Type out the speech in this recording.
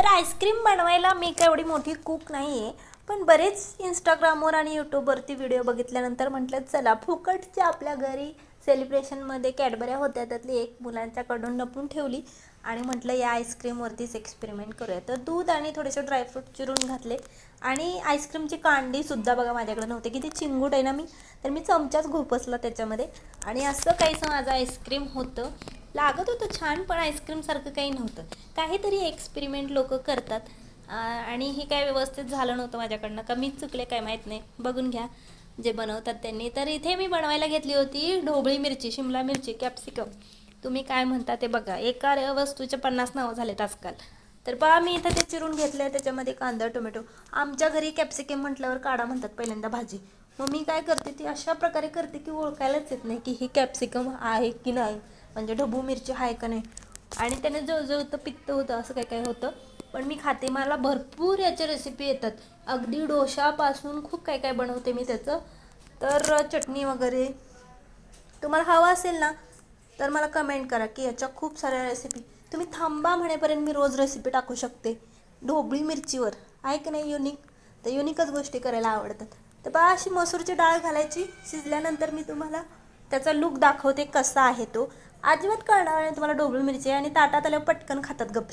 तर आईस्क्रीम बनवायला मी काय एवढी मोठी कुक नाही आहे पण बरेच इंस्टाग्रामवर आणि यूट्यूबवरती व्हिडिओ बघितल्यानंतर म्हटलं चला फुकटच्या आपल्या घरी सेलिब्रेशनमध्ये कॅडबऱ्या होत्या. त्यातली एक मुलांच्याकडून लपून ठेवली आणि म्हटलं या आईस्क्रीमवरतीच एक्सपेरिमेंट करूया. तर दूध आणि थोडेसे ड्रायफ्रूट चिरून घातले. आणि आईस्क्रीमची कांडीसुद्धा बघा माझ्याकडे नव्हते. ती चिंगूट आहे ना मी. तर मी चमचाच घोपसला त्याच्यामध्ये. आणि असं काहीसं माझं आईस्क्रीम होतं. लागत होतं छान पण आईस्क्रीमसारखं काही नव्हतं. काहीतरी एक्सपेरिमेंट लोक करतात. आणि हे काय व्यवस्थित झालं नव्हतं माझ्याकडनं. का मीच चुकले काय माहीत नाही. बघून घ्या. जे बनवतात त्यांनी. तर इथे मी बनवायला घेतली होती ढोबळी मिरची शिमला मिरची कॅप्सिकम तुम्ही काय म्हणता ते बघा. एका वस्तूचे पन्नास नावं झालेत आजकाल. तर पहा मी इथं ते चिरून घेतलं आहे त्याच्यामध्ये कांदा टोमॅटो. आमच्या घरी कॅप्सिकम म्हटल्यावर काढा म्हणतात पहिल्यांदा भाजी. मग मी काय करते ती अशा प्रकारे करते की ओळखायलाच येत नाही की ही कॅप्सिकम आहे की नाही. म्हणजे ढबू मिरची आहे का नाही? आणि त्याने जवळजवळ होतं पित्त होतं असं काय काय होतं. पण मी खाते मला भरपूर याच्या रेसिपी येतात. अगदी डोशापासून खूप काय काय बनवते मी त्याचं. तर चटणी वगैरे. तुम्हाला हवं असेल ना तर मला कमेंट करा की याच्या खूप साऱ्या रेसिपी तुम्ही थांबा म्हणेपर्यंत मी रोज रेसिपी टाकू शकते. ढोबळी मिरचीवर. आहे की नाही युनिक तर युनिकच गोष्टी करायला आवडतात. तर बा अशी मसूरची डाळ घालायची शिजल्यानंतर मी तुम्हाला त्याचा लुक दाखवते कसा आहे तो. अजिबात कळणार नाही तुम्हाला ढोबळी मिरची आणि ताटात आल्यावर पटकन खातात गपशे